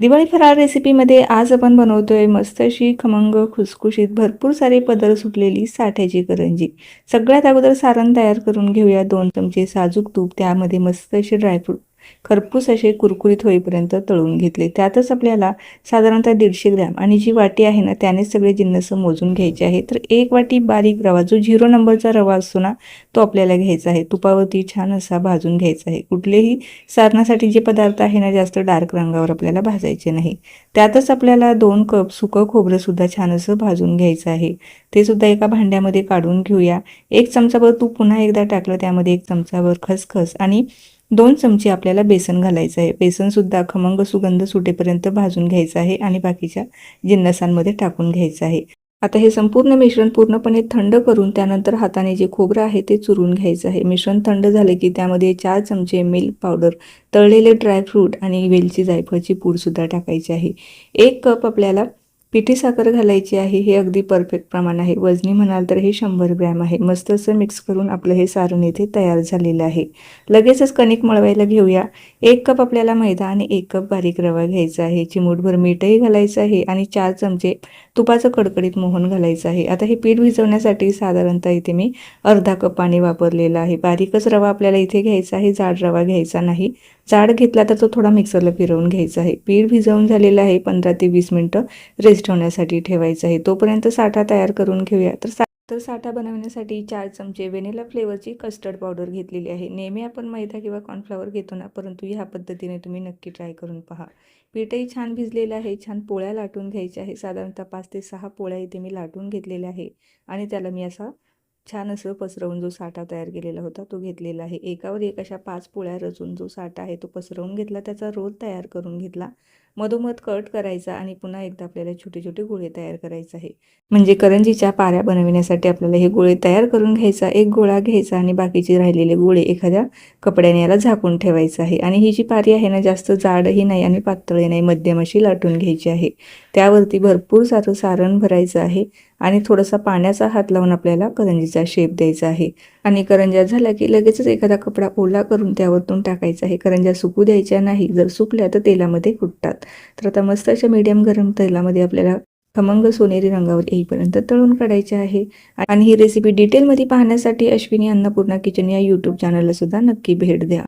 दिवाळी फराळ रेसिपीमध्ये आज आपण बनवतोय मस्त अशी खमंग खुसखुशीत भरपूर सारे पदर सुटलेली साठ्याची करंजी. सगळ्यात अगोदर सारण तयार करून घेऊया. दोन चमचे साजूक तूप त्यामध्ये मस्त असे ड्रायफ्रूट खरपूस असे कुरकुरीत होईपर्यंत तळून घेतले. त्यातच आपल्याला साधारणतः दीडशे ग्रॅम आणि जी वाटी आहे ना त्यानेच सगळे जिन्नस मोजून घ्यायचे आहे. तर एक वाटी बारीक रवा जो झिरो नंबरचा रवा असतो ना तो आपल्याला घ्यायचा आहे. तुपावरती छान असा भाजून घ्यायचा आहे. कुठलेही सारणासाठी जे पदार्थ आहे ना जास्त डार्क रंगावर आपल्याला भाजायचे नाही. त्यातच आपल्याला दोन कप सुकं खोबरं सुद्धा छान असं भाजून घ्यायचं आहे. ते सुद्धा एका भांड्यामध्ये काढून घेऊया. एक चमचाभर तूप पुन्हा एकदा टाकलं त्यामध्ये एक चमचाभर खसखस आणि दोन चमचे आपल्याला बेसन घालायचं आहे. बेसनसुद्धा खमंग सुगंध सुटेपर्यंत भाजून घ्यायचं आहे आणि बाकीच्या जिन्नसांमध्ये टाकून घ्यायचं आहे. आता हे संपूर्ण मिश्रण पूर्णपणे थंड करून त्यानंतर हाताने जे खोबरं आहे ते चुरून घ्यायचं आहे. मिश्रण थंड झाले की त्यामध्ये चार चमचे मिल्क पावडर तळलेले ड्रायफ्रूट आणि वेलची जायफळची पूडसुद्धा टाकायची आहे. एक कप आपल्याला पिठी साखर घालायची आहे हे अगदी परफेक्ट प्रमाण आहे. वजनी म्हणाल तर हे शंभर ग्रॅम आहे. मस्त असं मिक्स करून आपलं हे सारण इथे तयार झालेलं आहे. लगेचच कणिक मळवायला घेऊया. एक कप आपल्याला मैदा आणि एक कप बारीक रवा घ्यायचा आहे. चिमूटभर मीठही घालायचं आहे आणि चार चमचे तुपाचं कडकडीत मोहन घालायचं आहे. आता हे पीठ भिजवण्यासाठी साधारणतः इथे मी अर्धा कप पाणी वापरलेलं आहे. बारीकच रवा आपल्याला इथे घ्यायचा आहे. जाड रवा घ्यायचा नाही. जाड घेतला तर तो थोडा मिक्सरला फिरवून घ्यायचा आहे. पीठ भिजवून झालेलं आहे पंधरा ते वीस मिनटं. रेस्ट होण्यासाठी ठेवायचं आहे. तोपर्यंत साठा तयार करून घेऊया. तर सा तर साठा बनवण्यासाठी चार चमचे व्हेनिला फ्लेवरची कस्टर्ड पावडर घेतलेली आहे. नेहमी आपण मैदा किंवा कॉर्नफ्लॉवर घेतो ना परंतु ह्या पद्धतीने तुम्ही नक्की ट्राय करून पहा. पीठही छान भिजलेलं आहे. छान पोळ्या लाटून घ्यायच्या आहे साधारणतः पाच ते सहा पोळ्या इथे मी लाटून घेतलेल्या आहे. आणि त्याला मी असा छान असं पसरवून जो साठा तयार केलेला होता तो घेतलेला आहे. एकावर एक अशा पाच पोळ्या रचून जो साठा आहे तो पसरवून घेतला. त्याचा रोल तयार करून घेतला. मधोमध कट करायचा आणि पुन्हा एकदा आपल्याला छोटे छोटे गोळे तयार करायचे आहे. म्हणजे करंजीच्या पाऱ्या बनविण्यासाठी आपल्याला हे गोळे तयार करून घ्यायचा एक गोळा घ्यायचा आणि बाकीचे राहिलेले गोळे एखाद्या कपड्याने याला झाकून ठेवायचं आहे. आणि ही जी पारी आहे ना जास्त जाडही नाही आणि पातळही नाही मध्यम अशी लाटून घ्यायची आहे. त्यावरती भरपूर सारं सारण भरायचं आहे आणि थोडासा पाण्याचा हात लावून आपल्याला करंजीचा शेप द्यायचा आहे. आणि करंज्या झाल्या की लगेचच एखादा कपडा ओला करून त्यावरतून टाकायचा आहे. करंज्या सुकू द्यायच्या नाही जर सुकल्या तर तेलामध्ये फुटतात तर आता मस्त अशा मीडियम गरम तेलामध्ये आपल्याला खमंग सोनेरी रंगावर येईपर्यंत तळून काढायचे आहे. आणि ही रेसिपी डिटेलमध्ये पाहण्यासाठी अश्विनी अन्नपूर्णा किचन या यूट्यूब चॅनलला सुद्धा नक्की भेट द्या.